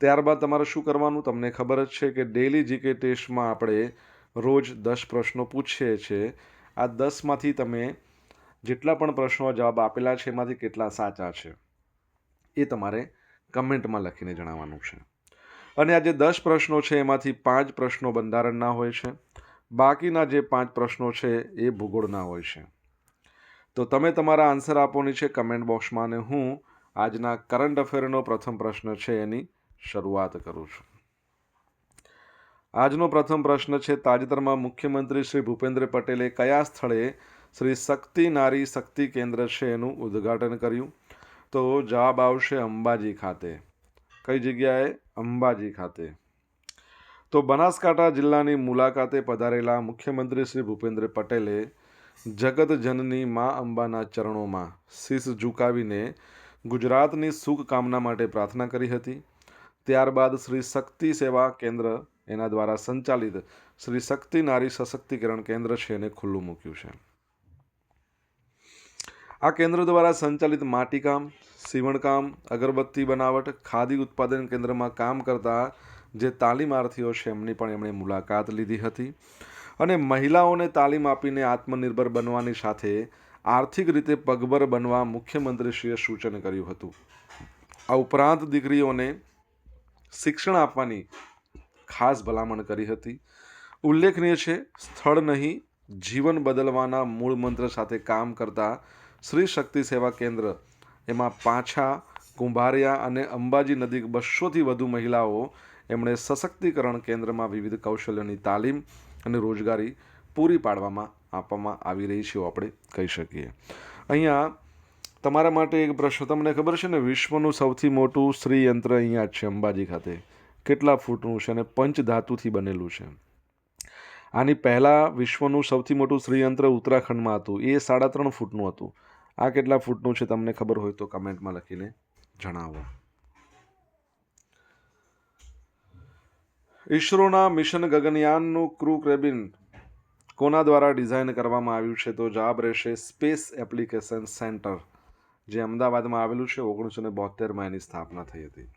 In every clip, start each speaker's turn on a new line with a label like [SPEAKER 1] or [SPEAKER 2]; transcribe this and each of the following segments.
[SPEAKER 1] ત્યારબાદ તમારે શું કરવાનું? તમને ખબર જ છે કે ડેલી જીકે ટેસ્ટમાં આપણે રોજ દસ પ્રશ્નો પૂછીએ છીએ. આ દસમાંથી તમે જેટલા પણ પ્રશ્નો જવાબ આપેલા છે, એમાંથી કેટલા સાચા છે, એ તમારે કમેન્ટમાં લખીને જણાવવાનું છે. અને આ જે દસ પ્રશ્નો છે, એમાંથી પાંચ પ્રશ્નો બંધારણના હોય છે. બાકીના જે પાંચ પ્રશ્નો છે, એ ભૂગોળના હોય છે. તો તમે તમારા આન્સર આપવાની છે કમેન્ટ બોક્સમાં અને હું આજના કરંટ અફેરનો પ્રથમ પ્રશ્ન છે એની શરૂઆત કરું છું. આજનો પ્રથમ પ્રશ્ન છે, તાજેતરમાં મુખ્યમંત્રી શ્રી ભૂપેન્દ્ર પટેલે કયા સ્થળે શ્રી શક્તિ નારી શક્તિ કેન્દ્ર છે એનું ઉદ્ઘાટન કર્યું? તો જવાબ આવશે અંબાજી ખાતે. કઈ જગ્યાએ? અંબાજી ખાતે. તો બનાસકાંઠા જિલ્લાની મુલાકાતે પધારેલા મુખ્યમંત્રી શ્રી ભૂપેન્દ્ર પટેલે જગત જનની મા અંબાના ચરણોમાં શીશ ઝુકાવીને ગુજરાતની સુખ કામના માટે પ્રાર્થના કરી હતી. ત્યારબાદ શ્રી શક્તિ સેવા કેન્દ્ર એના દ્વારા સંચાલિત શ્રી શક્તિ નારી સશક્તિકરણ કેન્દ્ર છે એને ખુલ્લું મૂક્યું છે. આ કેન્દ્ર દ્વારા સંચાલિત માટીકામ, સીવણકામ, અગરબત્તી બનાવટ, ખાદી ઉત્પાદન કેન્દ્રમાં કામ કરતા જે તાલીમાર્થીઓ છે એમની પણ એમણે મુલાકાત લીધી હતી અને મહિલાઓને તાલીમ આપીને આત્મનિર્ભર બનવાની સાથે આર્થિક રીતે પગભર બનવા મુખ્યમંત્રીશ્રીએ સૂચન કર્યું હતું. આ ઉપરાંત દીકરીઓને શિક્ષણ આપવાની ખાસ ભલામણ કરી હતી. ઉલ્લેખનીય છે, સ્થળ નહીં, જીવન બદલવાના મૂળ મંત્ર સાથે કામ કરતા શ્રી શક્તિ સેવા કેન્દ્ર, એમાં પાછા કુંભારિયા અને અંબાજી નદી બસોથી વધુ મહિલાઓ એમણે સશક્તિકરણ કેન્દ્રમાં વિવિધ કૌશલ્યની તાલીમ અને રોજગારી પૂરી પાડવામાં આપવામાં આવી રહી છે આપણે કહી શકીએ. અહીંયા તમારા માટે એક પ્રશ્ન તમને ખબર છે ને? વિશ્વનું સૌથી મોટું શ્રીયંત્ર અહીંયા છે, અંબાજી ખાતે. કેટલા ફૂટનું છે અને પંચ ધાતુથી બનેલું છે? આની પહેલાં વિશ્વનું સૌથી મોટું શ્રીયંત્ર ઉત્તરાખંડમાં હતું. એ સાડા ત્રણ ફૂટનું હતું. આ કેટલા ફૂટનું છે તમને ખબર હોય તો કમેન્ટમાં લખીને જણાવો. ઇસરોના મિશન ગગનયાનનું ક્રૂ કેબિન કોના દ્વારા ડિઝાઇન કરવામાં આવ્યું છે? તો જવાબ રહેશે સ્પેસ એપ્લિકેશન સેન્ટર. જે અમદાવાદમાં આવેલું છે, ઓગણીસો ને બોતેરમાં એની સ્થાપના થઈ હતી.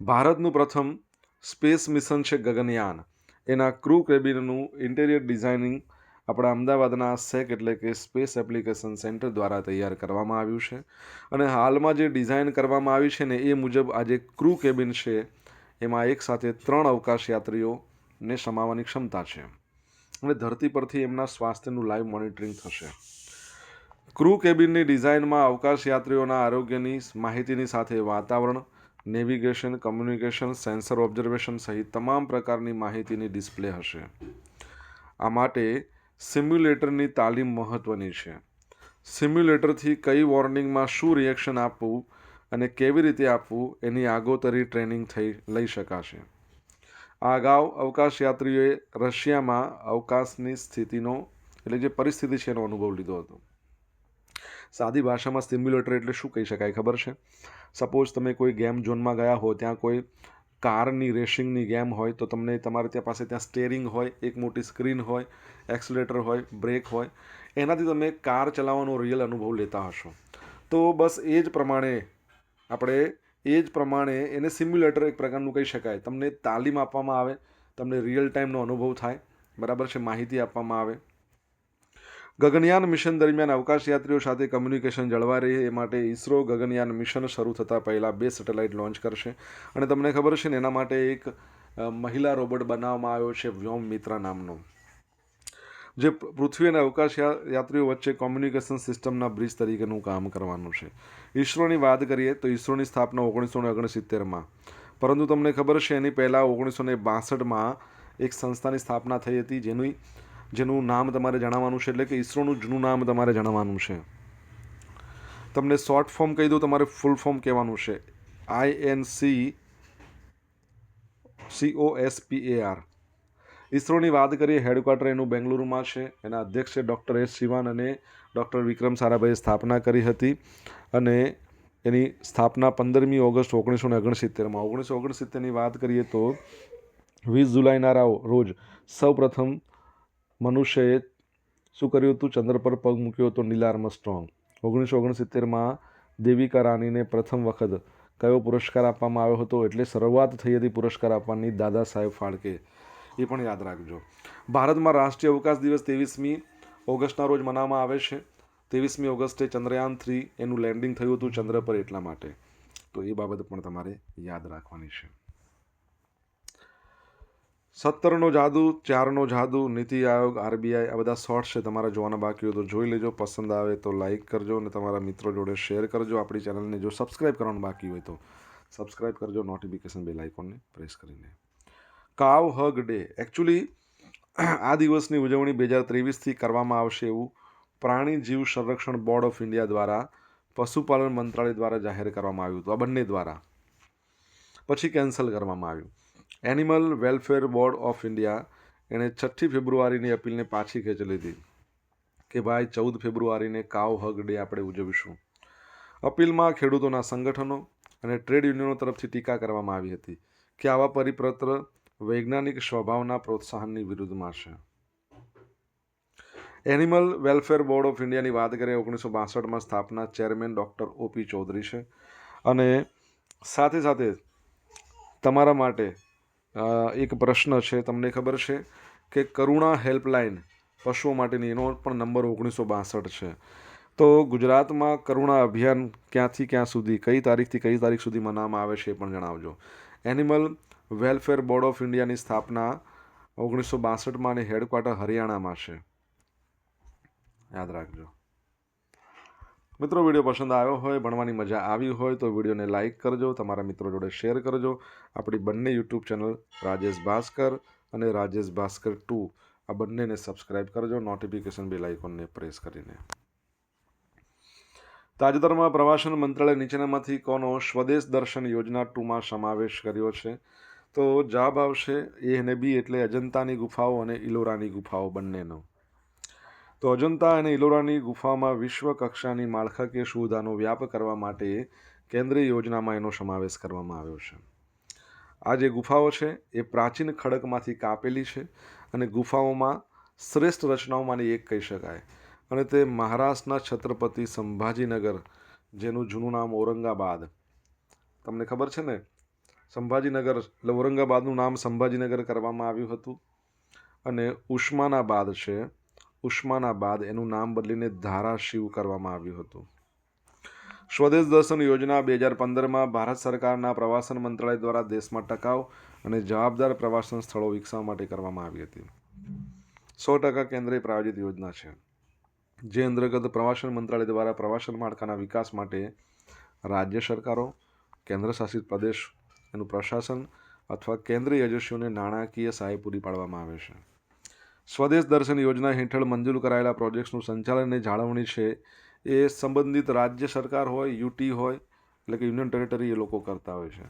[SPEAKER 1] ભારતનું પ્રથમ સ્પેસ મિશન છે ગગનયાન. એના ક્રૂ કેબિનનું ઇન્ટેરિયર ડિઝાઇનિંગ આપણા અમદાવાદના સેક એટલે કે સ્પેસ એપ્લિકેશન સેન્ટર દ્વારા તૈયાર કરવામાં આવ્યું છે. અને હાલમાં જે ડિઝાઇન કરવામાં આવી છે ને, એ મુજબ આજે ક્રૂ કેબિન છે, એમાં એક સાથે ત્રણ અવકાશ યાત્રીઓને સમાવવાની ક્ષમતા છે. અને ધરતી પરથી એમના સ્વાસ્થ્યનું લાઈવ મોનિટરિંગ થશે. ક્રૂ કેબિનની ડિઝાઇનમાં અવકાશ યાત્રીઓના આરોગ્યની માહિતીની સાથે વાતાવરણ, નેવિગેશન, કમ્યુનિકેશન, સેન્સર ઓબ્ઝર્વેશન સહિત તમામ પ્રકારની માહિતીની ડિસ્પ્લે હશે. આ માટે સિમ્યુલેટરની તાલીમ મહત્ત્વની છે. સિમ્યુલેટરથી કઈ વોર્નિંગમાં શું રિએક્શન આપવું અને કેવી રીતે આપવું એની આગોતરી ટ્રેનિંગ થઈ, લઈ શકાશે. આ અગાઉ અવકાશ યાત્રીઓએ રશિયામાં અવકાશની સ્થિતિનો, એટલે જે પરિસ્થિતિ છે એનો અનુભવ લીધો હતો. સાદી ભાષામાં સિમ્યુલેટર એટલે શું કહી શકાય, ખબર છે? સપોઝ તમે કોઈ ગેમ ઝોનમાં ગયા હો, ત્યાં કોઈ કારની રેસિંગની ગેમ હોય, તો તમને તમારે ત્યાં પાસે ત્યાં સ્ટેરિંગ હોય, એક મોટી સ્ક્રીન હોય, એક્સલેટર હોય, બ્રેક હોય, એનાથી તમે કાર ચલાવવાનો રિયલ અનુભવ લેતા હશો. તો બસ એ જ પ્રમાણે, આપણે એ જ પ્રમાણે એને સિમ્યુલેટર એક પ્રકારનું કહી શકાય. તમને તાલીમ આપવામાં આવે, તમને રિયલ ટાઈમનો અનુભવ થાય, બરાબર છે? માહિતી આપવામાં આવે. ગગનયાન મિશન દરમિયાન અવકાશયાત્રીઓ સાથે કમ્યુનિકેશન જળવાઈ રહે એ માટે ઇસરો ગગનયાન મિશન શરૂ થતાં પહેલાં બે સેટેલાઇટ લોન્ચ કરશે. અને તમને ખબર છે ને, એના માટે એક મહિલા રોબોટ બનાવવામાં આવ્યો છે વ્યોમ મિત્રા નામનો. જે પૃથ્વી અને અવકાશ યાત્રીઓ વચ્ચે કોમ્યુનિકેશન સિસ્ટમના બ્રિજ તરીકેનું કામ કરવાનું છે. ઈસરોની વાત કરીએ તો ઈસરોની સ્થાપના ઓગણીસો ને ઓગણસિત્તેરમાં. પરંતુ તમને ખબર છે એની પહેલાં ઓગણીસો ને બાસઠમાં એક સંસ્થાની સ્થાપના થઈ હતી જેનું જેનું નામ તમારે જણાવવાનું છે એટલે કે ઈસરોનું જૂનું નામ તમારે જણાવવાનું છે. તમને શોર્ટ ફોર્મ કહી દઉં, તમારે ફૂલ ફોર્મ કહેવાનું છે. I N C C O S P A R ઇસરોની વાત કરીએ હેડક્વાર્ટર એનું બેંગલુરુમાં છે. એના અધ્યક્ષ છે ડૉક્ટર એસ શિવાન અને ડૉક્ટર વિક્રમ સારાભાઈએ સ્થાપના કરી હતી. અને એની સ્થાપના પંદરમી ઓગસ્ટ ઓગણીસો ને ઓગણસિત્તેરમાં. ઓગણીસો ઓગણસિત્તેરની વાત કરીએ તો વીસ જુલાઈના રોજ સૌપ્રથમ મનુષ્યએ શું કર્યું હતું? ચંદ્ર પર પગ મૂક્યો હતો. Neil Armstrong. ઓગણીસો ઓગણસિત્તેરમાં દેવિકા રાણીને પ્રથમ વખત કયો પુરસ્કાર આપવામાં આવ્યો હતો? એટલે શરૂઆત થઈ હતી પુરસ્કાર આપવાની દાદા સાહેબ ફાળકે. એ પણ યાદ રાખજો. ભારતમાં રાષ્ટ્રીય અવકાશ દિવસ ત્રેવીસમી ઓગસ્ટના રોજ મનાવવામાં આવે છે. ત્રેવીસમી ઓગસ્ટે ચંદ્રયાન થ્રી એનું લેન્ડિંગ થયું હતું ચંદ્ર પર એટલા માટે. તો એ બાબત પણ તમારે યાદ રાખવાની છે. સત્તરનો જાદુ, ચારનો જાદુ, નીતિ આયોગ, આરબીઆઈ, આ બધા શોર્ટ્સ છે. તમારા જોવાના બાકી હોય તો જોઈ લેજો. પસંદ આવે તો લાઈક કરજો અને તમારા મિત્રો જોડે શેર કરજો. આપણી ચેનલને જો સબસ્ક્રાઈબ કરવાનું બાકી હોય તો સબસ્ક્રાઈબ કરજો. નોટિફિકેશન બેલ આઇકોનને પ્રેસ કરીને. કાવ હગ ડે એકચ્યુઅલી આ દિવસની ઉજવણી બે હજાર ત્રેવીસથી કરવામાં આવશે એવું પ્રાણી જીવ સંરક્ષણ બોર્ડ ઓફ ઇન્ડિયા દ્વારા પશુપાલન મંત્રાલય દ્વારા જાહેર કરવામાં આવ્યું હતું. આ બંને દ્વારા. પછી કેન્સલ કરવામાં આવ્યું. Animal welfare board of India એણે છઠ્ઠી ફેબ્રુઆરીની અપીલને પાછી ખેંચી લીધી કે ભાઈ, ચૌદ ફેબ્રુઆરીને કાવ હગ ડે આપણે ઉજવીશું. અપીલમાં ખેડૂતોના સંગઠનો અને ટ્રેડ યુનિયનો તરફથી ટીકા કરવામાં આવી હતી કે આવા પરિપત્ર વૈજ્ઞાનિક સ્વભાવના પ્રોત્સાહનની વિરુદ્ધમાં છે એનિમલ વેલફેર બોર્ડ ઓફ ઇન્ડિયાની વાત કરીએ, ઓગણીસો બાસઠમાં સ્થાપના ચેરમેન ડૉક્ટર ઓપી ચૌધરી છે અને સાથે સાથે તમારા માટે એક પ્રશ્ન છે, તમને ખબર છે કે કરુણા હેલ્પલાઇન પશુઓ માટેની એનો પણ નંબર ઓગણીસો બાસઠ છે. તો ગુજરાતમાં કરુણા અભિયાન ક્યાંથી ક્યાં સુધી, કઈ તારીખથી કઈ તારીખ સુધી મનાવવામાં આવે છે એ પણ જણાવજો. એનિમલ વેલફેર બોર્ડ ઓફ ઇન્ડિયાની સ્થાપના ઓગણીસો બાસઠમાં અને હેડક્વાર્ટર હરિયાણામાં છે. યાદ રાખજો. મિત્રો, વીડિયો પસંદ આવ્યો હોય, ભણવાની મજા આવી હોય, તો વિડીયોને લાઇક કરજો, તમારા મિત્રો જોડે શેર કરજો. આપણી બંને યુટ્યુબ ચેનલ રાજેશ ભાસ્કર અને રાજેશ ભાસ્કર ટુ, આ બંનેને સબસ્ક્રાઇબ કરજો, નોટિફિકેશન બેલ આઇકોનને પ્રેસ કરીને. તાજેતરમાં પ્રવાસન મંત્રાલય નીચેનામાંથી કોનો સ્વદેશ દર્શન યોજના ટુમાં સમાવેશ કર્યો છે. તો જવાબ આવશે, એ અને બી એટલે અજંતાની ગુફાઓ અને ઇલોરાની ગુફાઓ બંનેનો. તો અજંતા અને ઇલોરાની ગુફામાં વિશ્વ કક્ષાની માળખાકીય સુવિધાનો વ્યાપ કરવા માટે કેન્દ્રીય યોજનામાં એનો સમાવેશ કરવામાં આવ્યો છે. આ જે ગુફાઓ છે, એ પ્રાચીન ખડકમાંથી કાપેલી છે અને ગુફાઓમાં શ્રેષ્ઠ રચનાઓમાંની એક કહી શકાય. અને તે મહારાષ્ટ્રના છત્રપતિ સંભાજીનગર, જેનું જૂનું નામ ઔરંગાબાદ. તમને ખબર છે ને? સંભાજીનગર, એટલે ઔરંગાબાદનું નામ સંભાજીનગર કરવામાં આવ્યું હતું. અને ઉસ્માનાબાદ છે ઉસ્માનાબાદ એનું નામ બદલીને ધારાશિવ કરવામાં આવ્યું હતું. સ્વદેશ દર્શન યોજના બે હજાર પંદરમાં ભારત સરકારના પ્રવાસન મંત્રાલય દ્વારા દેશમાં ટકાઉ અને જવાબદાર પ્રવાસન સ્થળો વિકસાવવા માટે કરવામાં આવી હતી. સો ટકા કેન્દ્રીય પ્રાયોજિત યોજના છે. જે અંતર્ગત પ્રવાસન મંત્રાલય દ્વારા પ્રવાસન માળખાના વિકાસ માટે રાજ્ય સરકારો કેન્દ્રશાસિત પ્રદેશ, એનું પ્રશાસન અથવા કેન્દ્રીય એજન્સીઓને નાણાકીય સહાય પૂરી પાડવામાં આવે છે. સ્વદેશ દર્શન યોજના હેઠળ મંજૂર કરાયેલા પ્રોજેક્ટ્સનું સંચાલન અને જાળવણી છે. એ સંબંધિત રાજ્ય સરકાર હોય, યુટી હોય, એટલે કે યુનિયન ટેરેટરી એ લોકો કરતા હોય છે.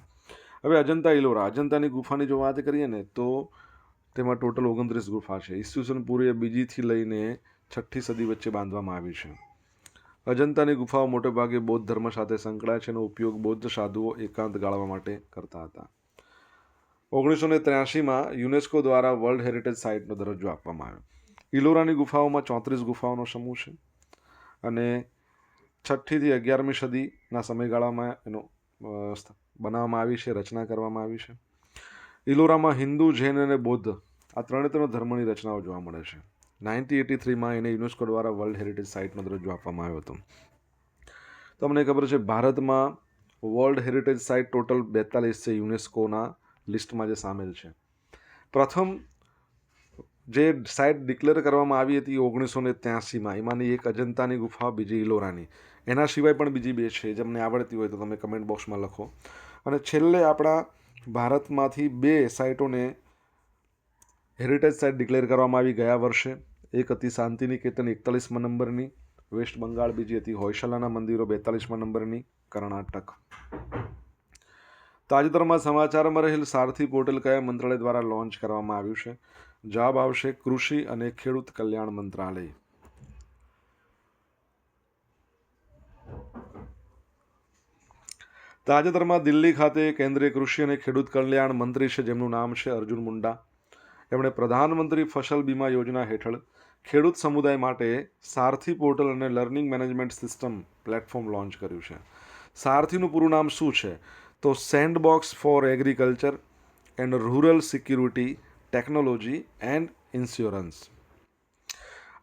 [SPEAKER 1] હવે અજંતા ઇલોરા, અજંતાની ગુફાની જો વાત કરીએ ને, તો તેમાં ટોટલ ઓગણત્રીસ ગુફા છે. ઈસવીસન પૂર્વે બીજીથી લઈને છઠ્ઠી સદી વચ્ચે બાંધવામાં આવી છે. અજંતાની ગુફાઓ મોટે ભાગે બૌદ્ધ ધર્મ સાથે સંકળાય છે એનો ઉપયોગ બૌદ્ધ સાધુઓ એકાંત ગાળવા માટે કરતા હતા. ઓગણીસો ને ત્ર્યાસીમાં યુનેસ્કો દ્વારા વર્લ્ડ હેરિટેજ સાઇટનો દરજ્જો આપવામાં આવ્યો. ઇલોરાની ગુફાઓમાં ચોત્રીસ ગુફાઓનો સમૂહ છે અને છઠ્ઠીથી અગિયારમી સદીના સમયગાળામાં એનો બનાવવામાં આવી છે, રચના કરવામાં આવી છે. ઇલોરામાં હિન્દુ, જૈન અને બૌદ્ધ આ ત્રણે ત્રણ ધર્મની રચનાઓ જોવા મળે છે. નાઇન્ટી એટી થ્રીમાં એને યુનેસ્કો દ્વારા વર્લ્ડ હેરિટેજ સાઇટનો દરજ્જો આપવામાં આવ્યો હતો. તમને ખબર છે, ભારતમાં વર્લ્ડ હેરિટેજ સાઇટ ટોટલ બેતાલીસ છે યુનેસ્કોના લિસ્ટમાં જે સામેલ છે. પ્રથમ, જે સાઇટ ડિક્લેર કરવામાં આવી હતી ઓગણીસો ને ત્યાસીમાં એમાંની એક અજંતાની ગુફા, બીજી ઇલોરાની. એના સિવાય પણ બીજી બે છે જેમને આવડતી હોય તો તમે કમેન્ટ બોક્સમાં લખો. અને છેલ્લે આપણા ભારતમાંથી બે સાઇટોને હેરિટેજ સાઇટ ડિક્લેર કરવામાં આવી ગયા વર્ષે. એક હતી શાંતિનિકેતન એકતાલીસમાં નંબરની, વેસ્ટ બંગાળ બીજી હતી હોયશાલાના મંદિરો બેતાલીસમાં નંબરની, કર્ણાટક. તાજેતરમાં સમાચારમાં રહેલ સારથી પોર્ટલ કયા મંત્રાલય દ્વારા લોન્ચ કરવામાં આવ્યું છે? જવાબ આવશે કૃષિ અને ખેડૂત કલ્યાણ મંત્રાલય. તાજેતરમાં દિલ્હી ખાતે કેન્દ્રીય કૃષિ અને ખેડૂત કલ્યાણ મંત્રી છે, જેમનું નામ છે અર્જુન મુંડા. એમણે પ્રધાનમંત્રી ફસલ બીમા યોજના હેઠળ ખેડૂત સમુદાય માટે સારથી પોર્ટલ અને learning management system platform launch કર્યું છે. સારથીનું પૂરું નામ શું છે? તો sandbox for agriculture and rural security, technology and insurance.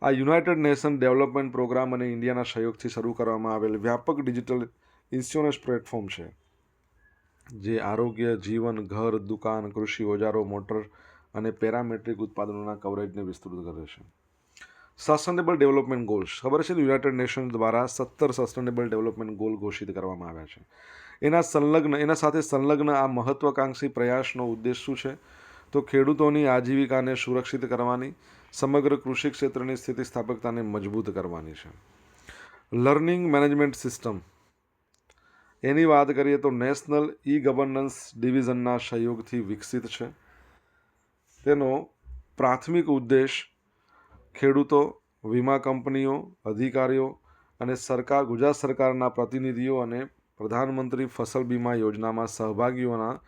[SPEAKER 1] આ યુનાઇટેડ નેશન ડેવલપમેન્ટ પ્રોગ્રામ અને ઇન્ડિયાના સહયોગથી શરૂ કરવામાં આવેલ વ્યાપક ડિજિટલ ઇન્સ્યોરન્સ પ્લેટફોર્મ છે, જે આરોગ્ય, જીવન, ઘર, દુકાન, કૃષિ, ઓજારો, મોટર અને પેરામેટ્રિક ઉત્પાદનોના કવરેજને વિસ્તૃત કરે છે. Sustainable development goals. ખબર છે યુનાઇટેડ નેશન દ્વારા સત્તર સસ્ટેનેબલ ડેવલપમેન્ટ ગોલ ઘોષિત કરવામાં આવ્યા છે. એના સંલગ્ન, એના સાથે સંલગ્ન આ મહત્વાકાંક્ષી પ્રયાસનો ઉદ્દેશ શું છે? તો ખેડૂતોની આજીવિકાને સુરક્ષિત કરવાની, સમગ્ર કૃષિ ક્ષેત્રની સ્થિતિસ્થાપકતાને મજબૂત કરવાની છે. Learning management system. એની વાત કરીએ તો નેશનલ ઈ ગવર્નન્સ ડિવિઝનના સહયોગથી વિકસિત છે. તેનો પ્રાથમિક ઉદ્દેશ ખેડૂતો, વીમા કંપનીઓ, અધિકારીઓ અને સરકાર, ગુજરાત સરકારના પ્રતિનિધિઓ અને પ્રધાનમંત્રી ફસલ બીમા યોજનામાં સહભાગીઓના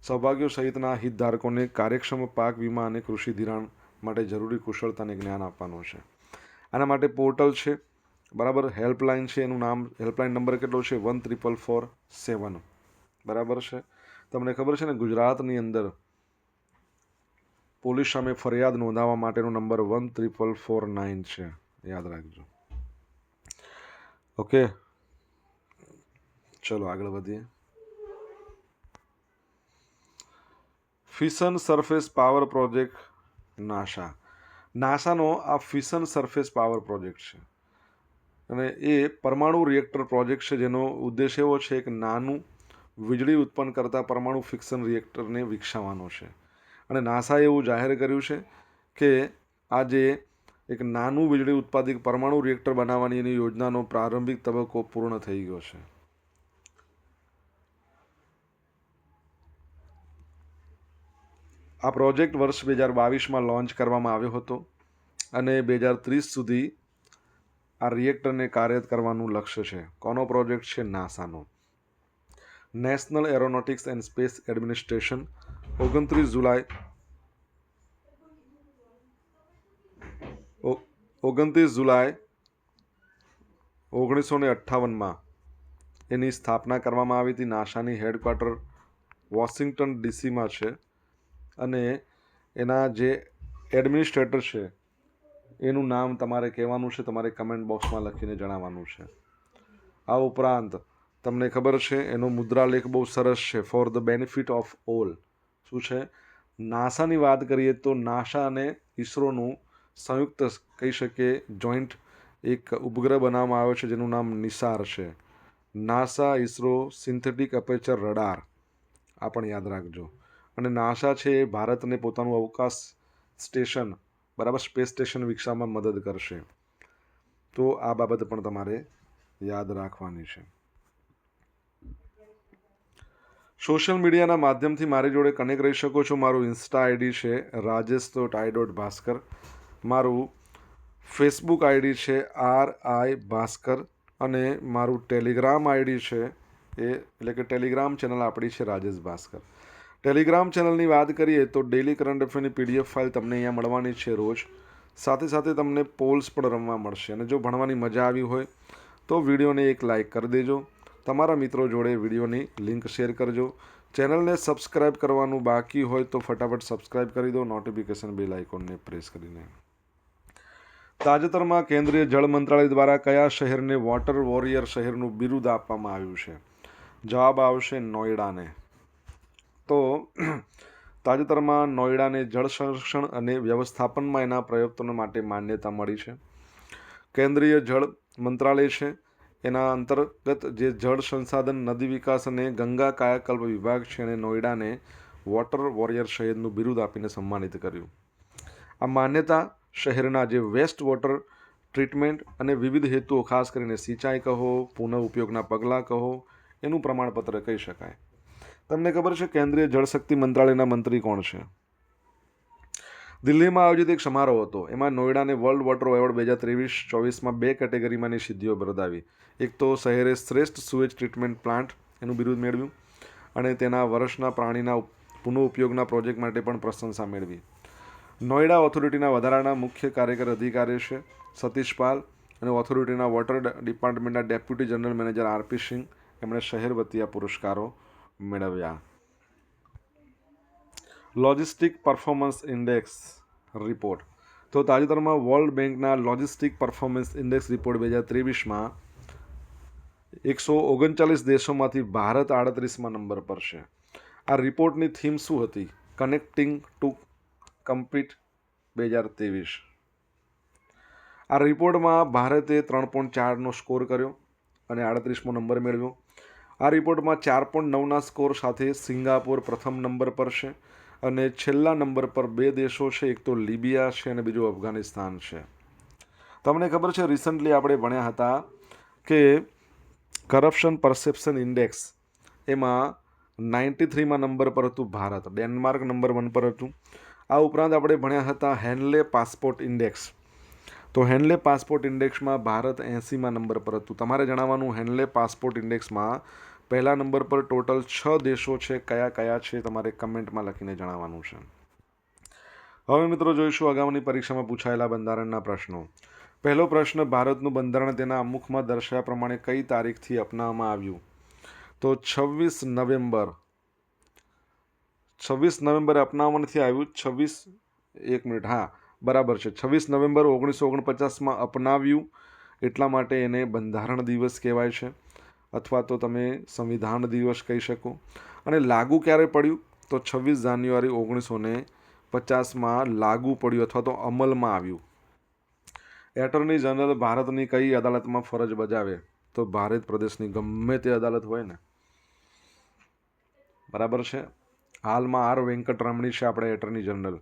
[SPEAKER 1] સહભાગીઓ સહિતના હિતધારકોને કાર્યક્ષમ પાક વીમા અને કૃષિ ધિરાણ માટે જરૂરી કુશળતા અને જ્ઞાન આપવાનું છે. આના માટે પોર્ટલ છે. બરાબર? હેલ્પલાઇન છે. એનું નામ, હેલ્પલાઇન નંબર કેટલો છે? One triple four seven. બરાબર છે? તમને ખબર છે ને, ગુજરાતની અંદર પોલીસ સામે ફરિયાદ નોંધાવવા માટેનો number one triple four nine છે. યાદ રાખજો. ઓકે? ચલો આગળ વધીએ fission surface power project NASA નાસાનો આ ફિશન સરફેસ પાવર પ્રોજેક્ટ છે। અને એ પરમાણુ રિએક્ટર પ્રોજેક્ટ છે, જેનો ઉદ્દેશ એવો છે કે નાનું વીજળી ઉત્પન્ન કરતા પરમાણુ ફિક્શન રિએક્ટરને વિકસાવવાનો છે। અને નાસાએ એવું જાહેર કર્યું છે કે આ જે એક નાનું વીજળી ઉત્પાદિત પરમાણુ રિએક્ટર બનાવવાની એની યોજનાનો પ્રારંભિક તબક્કો પૂર્ણ થઈ ગયો છે। આ પ્રોજેક્ટ વર્ષ બે હજાર બાવીસમાં લોન્ચ કરવામાં આવ્યો હતો અને બે હજાર ત્રીસ સુધી આ રિએક્ટરને કાર્યરત કરવાનું લક્ષ્ય છે. કોનો પ્રોજેક્ટ છે? નાસાનો. National Aeronautics and Space Administration, ઓગણત્રીસ જુલાઈ ઓગણત્રીસ જુલાઈ ઓગણીસો ને અઠ્ઠાવનમાં એની સ્થાપના કરવામાં આવી હતી. નાસાની હેડક્વાર્ટર વોશિંગ્ટન ડીસીમાં છે. અને એના જે એડમિનિસ્ટ્રેટર છે, એનું નામ તમારે કહેવાનું છે, તમારે કમેન્ટ બોક્સમાં લખીને જણાવવાનું છે. આ ઉપરાંત તમને ખબર છે, એનો મુદ્રાલેખ બહુ સરસ છે for the benefit of all શું છે? નાસાની વાત કરીએ તો નાસા અને ઇસરોનું સંયુક્ત કહી શકીએ જોઈન્ટ એક ઉપગ્રહ બનાવવામાં આવ્યો છે, જેનું નામ નિસાર છે. NASA ISRO synthetic aperture radar આ પણ યાદ રાખજો. અને નાસા છે એ ભારતને પોતાનું અવકાશ સ્ટેશન, બરાબર સ્પેસ સ્ટેશન વિકસાવવામાં મદદ કરશે. તો આ બાબત પણ તમારે યાદ રાખવાની છે. સોશિયલ મીડિયાના માધ્યમથી મારી જોડે કનેક્ટ રહી શકો છો. મારું ઇન્સ્ટા આઈડી છે રાજેશ તો ટાઈ ડોટ ભાસ્કર. મારું ફેસબુક આઈડી છે આર આઈ ભાસ્કર અને મારું ટેલિગ્રામ આઈડી છે એ, એટલે કે ટેલિગ્રામ ચેનલ આપણી છે રાજેશ ભાસ્કર. ટેલિગ્રામ ચેનલની વાત કરીએ તો ડેલી કરંટ અફેરની પીડીએફ ફાઇલ તમને અહીંયા મળવાની છે રોજ. સાથે સાથે તમને પોલ્સ પણ રમવા મળશે અને જો ભણવાની મજા આવી હોય તો વિડીયોને એક લાઇક કરી દેજો. તમારા મિત્રો જોડે વિડીયોની લિંક શેર કરજો. ચેનલને સબસ્ક્રાઇબ કરવાનું બાકી હોય તો ફટાફટ સબસ્ક્રાઇબ કરી દો, નોટિફિકેશન બેલ આઇકોનને પ્રેસ કરીને. તાજેતરમાં કેન્દ્રીય જળ મંત્રાલય દ્વારા કયા શહેરને વોટર વોરિયર શહેરનું બિરુદ આપવામાં આવ્યું છે? જવાબ આવશે નોઈડાને તો તાજેતરમાં નોઈડાને જળ સંરક્ષણ અને વ્યવસ્થાપનમાં એના પ્રયત્નો માટે માન્યતા મળી છે. કેન્દ્રીય જળ મંત્રાલય છે. એના અંતર્ગત જે જળ સંસાધન, નદી વિકાસ અને ગંગા કાયાકલ્પ વિભાગ છે અને નોઈડાને વોટર વોરિયર શહેરનું બિરુદ આપીને સન્માનિત કર્યું. આ માન્યતા શહેરના જે વેસ્ટ વોટર ટ્રીટમેન્ટ અને વિવિધ હેતુઓ, ખાસ કરીને સિંચાઈ કહો પુનઃ ઉપયોગના પગલાં કહો, એનું પ્રમાણપત્ર કહી શકાય. તમને ખબર છે કેન્દ્રીય જળશક્તિ મંત્રાલયના મંત્રી કોણ છે? દિલ્હીમાં આયોજિત એક સમારોહ હતો. એમાં નોઈડાને વર્લ્ડ વોટર એવોર્ડ બે હજાર ત્રેવીસ ચોવીસમાં બે કેટેગરીમાંની સિદ્ધિઓ બરદાવી. એક તો શહેરે શ્રેષ્ઠ સુએજ ટ્રીટમેન્ટ પ્લાન્ટ એનું બિરુદ મેળવ્યું અને તેના વર્ષના પ્રાણીના પુનઃ ઉપયોગના પ્રોજેક્ટ માટે પણ પ્રશંસા મેળવી. નોઈડા ઓથોરિટીના વધારાના મુખ્ય કાર્યકર અધિકારી છે સતીશ પાલ અને ઓથોરિટીના water ડિપાર્ટમેન્ટના deputy general manager R P Singh એમણે શહેર વતી આ પુરસ્કારો મેળવ્યા. લોજિસ્ટિક પરફોર્મન્સ ઇન્ડેક્સ રિપોર્ટ તો તાજેતરમાં વર્લ્ડ બેંકના લોજિસ્ટિક પરફોર્મન્સ ઇન્ડેક્સ રિપોર્ટ બે હજાર ત્રેવીસમાં એકસો ઓગણચાલીસ દેશોમાંથી ભારત આડત્રીસમાં નંબર પર છે. આ રિપોર્ટની થીમ શું હતી? કનેક્ટિંગ ટુ કમ્પીટ બે હજાર ત્રેવીસ. આ રિપોર્ટમાં ભારતે ત્રણ પોઈન્ટ ચારનો સ્કોર કર્યો અને આડત્રીસમો નંબર મેળવ્યો. આ રિપોર્ટમાં ચાર પોઈન્ટ નવના સ્કોર સાથે સિંગાપોર પ્રથમ નંબર પર છે અને છેલ્લા નંબર પર બે દેશો છે, એક તો લિબિયા છે અને બીજું અફઘાનિસ્તાન છે. તમને ખબર છે રિસન્ટલી આપણે ભણ્યા હતા કે કરપ્શન પરસેપ્શન ઇન્ડેક્સ એમાં નાઇન્ટી થ્રીમાં નંબર પર હતું ભારત, ડેનમાર્ક નંબર વન પર હતું. આ ઉપરાંત આપણે ભણ્યા હતા હેન્ડલે પાસપોર્ટ ઇન્ડેક્સ. તો હેન્ડલે પાસપોર્ટ ઇન્ડેક્સમાં ભારત એંસીમાં નંબર પર હતું. તમારે જણાવવાનું હેન્ડલે પાસપોર્ટ ઇન્ડેક્સમાં પહેલા નંબર પર ટોટલ છ દેશો છે, કયા કયા છે તમારે કમેન્ટમાં લખીને જણાવવાનું છે. હવે મિત્રો જોઈશું અગાઉની પરીક્ષામાં પૂછાયેલા બંધારણના પ્રશ્નો. પહેલો પ્રશ્ન, ભારતનું બંધારણ તેના અમુખમાં દર્શાવ્યા પ્રમાણે કઈ તારીખથી અપનાવવામાં આવ્યું? તો છવ્વીસ નવેમ્બર. છવ્વીસ નવેમ્બરે અપનાવવામાં નથી આવ્યું? છવ્વીસ, એક મિનિટ, હા, બરાબર છે. છવ્વીસ નવેમ્બર ઓગણીસો ઓગણપચાસમાં અપનાવ્યું. એટલા માટે એને બંધારણ દિવસ કહેવાય છે. અથવા તો તમે સંવિધાન દિવસ કહી શકો. અને લાગુ ક્યારે પડ્યું? તો છવ્વીસ જાન્યુઆરી ઓગણીસો ને પચાસમાં લાગુ પડ્યું અથવા તો અમલમાં આવ્યું. એટર્ની જનરલ ભારતની કઈ અદાલતમાં ફરજ બજાવે? તો ભારત પ્રદેશની ગમે તે અદાલત હોય ને. બરાબર છે? હાલમાં આર વેંકટરમણી છે આપણે એટર્ની જનરલ.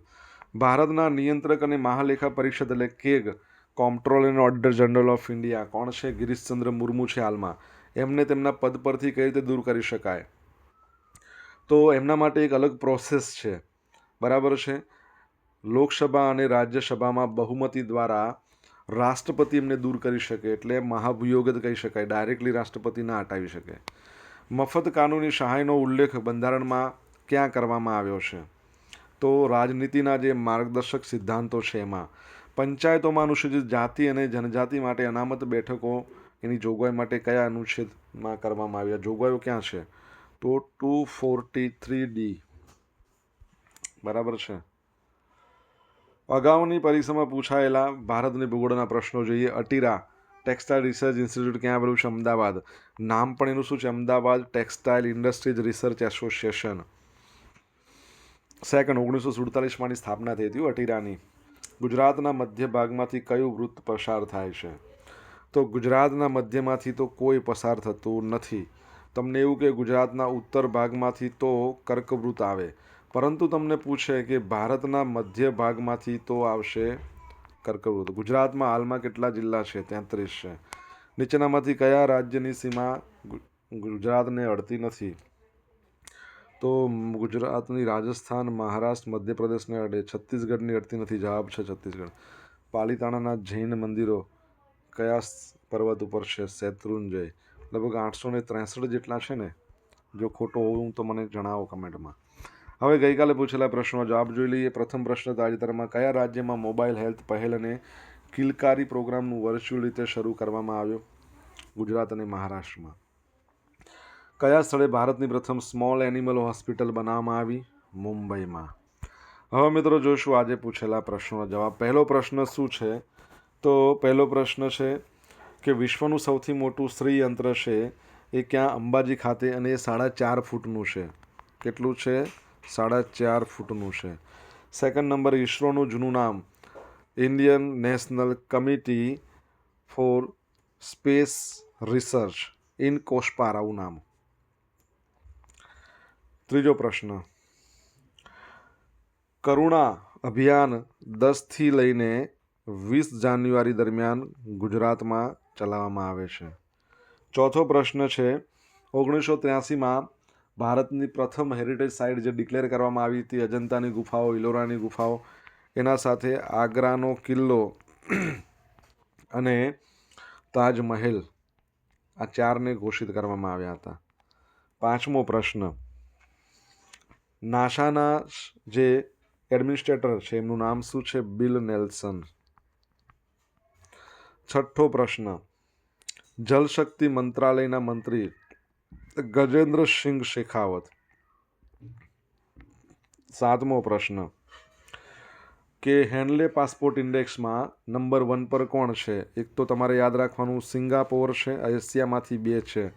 [SPEAKER 1] ભારતના નિયંત્રક અને મહાલેખા પરિષદ એટલે CAG, comptroller and auditor general of India. કોણ છે? ગિરીશચંદ્ર મુર્મુ છે હાલમાં. એમને તેમના પદ પરથી કઈ રીતે દૂર કરી શકાય. તો એમના માટે એક અલગ પ્રોસેસ છે. બરાબર છે? લોકસભા અને રાજ્યસભામાં બહુમતી દ્વારા રાષ્ટ્રપતિ એમને દૂર કરી શકે એટલે મહાભિયોગ જ કહી શકાય ડાયરેક્ટલી રાષ્ટ્રપતિ ના હટાવી શકે. મફત કાનૂની સહાયનો ઉલ્લેખ બંધારણમાં ક્યાં કરવામાં આવ્યો છે? તો રાજનીતિના જે માર્ગદર્શક સિદ્ધાંતો છે એમાં, પંચાયતોમાં અનુસૂચિત જાતિ અને જનજાતિ માટે અનામત બેઠકો એની જોગવાઈ માટે કયા અનુચ્છેદમાં કરવામાં આવ્યા? જોગવાઈઓ ક્યાં છે? તો ટુ ફોર્ટી થ્રી ડી. બરાબર છે. અગાઉની પરીક્ષામાં પૂછાયેલા ભારતની ભૂગોળના પ્રશ્નો જોઈએ. અટીરા, ટેક્સટાઇલ રિસર્ચ ઇન્સ્ટિટ્યૂટ ક્યાં આવેલું છે? અમદાવાદ. નામ પણ એનું શું છે? Ahmedabad textile industries research association. Second ઓગણીસો સુડતાલીસમાંની સ્થાપના થઈ હતી અટીરાની. ગુજરાતના મધ્ય ભાગમાંથી કયું વૃત્ત પસાર થાય છે? તો ગુજરાતના મધ્યમાંથી તો કોઈ પસાર થતું નથી. તમને એવું કે ગુજરાતના ઉત્તર ભાગમાંથી તો કર્કવૃત આવે. પરંતુ તમને પૂછે કે ભારતના મધ્ય ભાગમાંથી તો આવશે કર્કવૃત. ગુજરાતમાં હાલમાં કેટલા જિલ્લા છે? તેત્રીસ છે. નીચેનામાંથી કયા રાજ્યની સીમા ગુજરાતને અડતી નથી? તો ગુજરાતની રાજસ્થાન, મહારાષ્ટ્ર, મધ્યપ્રદેશને અડે. છત્તીસગઢની અડતી નથી. જવાબ છે છત્તીસગઢ. પાલિતાણાના જૈન મંદિરો. કયા પર્વત ઉપર છે શેત્રુંજય? લગભગ આઠસો ને ત્રેસઠ જેટલા છે ને? જો ખોટો હોવું તો મને જણાવો કમેન્ટમાં. હવે ગઈકાલે પૂછેલા પ્રશ્નો જવાબ જોઈ લઈએ. પ્રથમ પ્રશ્ન તાજેતરમાં, કયા રાજ્યમાં મોબાઈલ હેલ્થ પહેલ અને કિલકારી પ્રોગ્રામનું વર્ચ્યુઅલ રીતે શરૂ કરવામાં આવ્યો? ગુજરાત અને મહારાષ્ટ્રમાં. કયા સ્થળે ભારતની પ્રથમ સ્મોલ એનિમલ હોસ્પિટલ બનાવવામાં આવી? મુંબઈમાં. હવે મિત્રો જોઈશું આજે પૂછેલા પ્રશ્નનો જવાબ. પહેલો પ્રશ્ન શું છે? તો પહેલો પ્રશ્ન છે કે વિશ્વનું સૌથી મોટું સ્ત્રીયંત્ર છે એ ક્યાં અંબાજી ખાતે અને એ સાડા ચાર ફૂટનું છે? કેટલું છે? સાડા ચાર ફૂટનું છે. સેકન્ડ નંબર ઈસરોનું જૂનું નામ. Indian National Committee for Space Research INCOSPAR આવું નામ. ત્રીજો પ્રશ્ન. કરુણા અભિયાન દસથી લઈને વીસ જાન્યુઆરી દરમિયાન ગુજરાતમાં ચલાવવામાં આવે છે. ચોથો પ્રશ્ન છે, ઓગણીસો ત્ર્યાસીમાં ભારતની પ્રથમ હેરિટેજ સાઇટ જે ડિક્લેર કરવામાં આવી હતી, અજંતાની ગુફાઓ ઇલોરાની ગુફાઓ, એના સાથે આગ્રાનો કિલ્લો અને તાજમહેલ આ ચારને ઘોષિત કરવામાં આવ્યા હતા. પાંચમો પ્રશ્ન, નાસાના જે એડમિનિસ્ટ્રેટર છે, એમનું નામ શું છે? Bill Nelson. છઠ્ઠો પ્રશ્ન. જલશક્તિ મંત્રાલયના મંત્રી ગજેન્દ્રસિંહ શેખાવત. સાતમો પ્રશ્ન. કે હેન્ડલે પાસપોર્ટ ઇન્ડેક્સમાં નંબર વન પર કોણ છે? એક તો તમારે યાદ રાખવાનું, સિંગાપોર છે, એશિયામાંથી બે છે,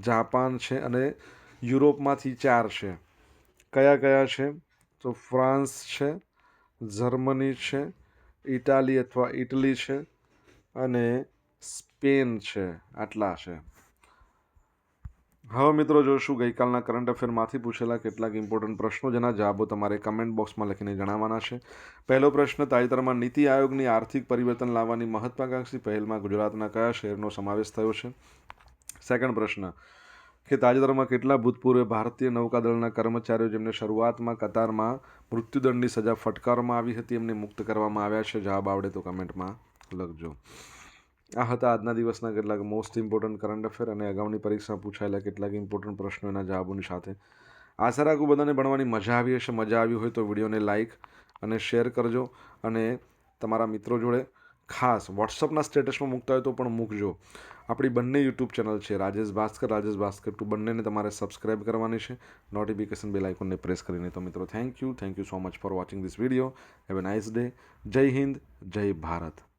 [SPEAKER 1] જાપાન છે અને યુરોપમાંથી ચાર છે. કયા કયા છે? તો ફ્રાન્સ છે, જર્મની છે, ઇટાલી અથવા ઇટલી છે અને સ્પેન છે, આટલા છે. હવે મિત્રો જોશું, ગઈકાલના કરંટ અફેરમાંથી પૂછેલા કેટલાક ઇમ્પોર્ટન્ટ પ્રશ્નો, જેના જવાબો તમારે કમેન્ટ બોક્સમાં લખીને જણાવવાના છે. પહેલો પ્રશ્ન, તાજેતરમાં નીતિ આયોગની આર્થિક પરિવર્તન લાવવાની મહત્વાકાંક્ષી પહેલમાં ગુજરાતના કયા શહેરનો સમાવેશ થયો છે? સેકન્ડ પ્રશ્ન, કે તાજેતરમાં કેટલા ભૂતપૂર્વ ભારતીય નૌકાદળના કર્મચારીઓ જેમને શરૂઆતમાં કતારમાં મૃત્યુદંડની સજા ફટકારવામાં આવી હતી, એમને મુક્ત કરવામાં આવ્યા છે? જવાબ આવડે તો કમેન્ટમાં લખજો આ હતા આજના દિવસના કેટલાક મોસ્ટ ઇમ્પોર્ટન્ટ કરંટ અફેર અને અગાઉની પરીક્ષામાં પૂછાયેલા કેટલાક ઇમ્પોર્ટન્ટ પ્રશ્નો એના જવાબોની સાથે. આશા રાખું બધાને ભણવાની મજા આવી હશે. મજા આવી હોય તો વિડીયોને લાઇક અને શેર કરજો અને તમારા મિત્રો જોડે ખાસ વોટ્સઅપના સ્ટેટસમાં મૂકતા હોય તો પણ મૂકજો. આપણી બંને યુટ્યુબ ચેનલ છે. રાજેશ ભાસ્કર રાજેશ ભાસ્કર ટુ બંનેને તમારે સબસ્ક્રાઇબ કરવાની છે. નોટિફિકેશન બેલ આઇકોનને પ્રેસ કરીને. તો મિત્રો thank you thank you so much for watching this video have a nice day Jai Hind, Jai Bharat.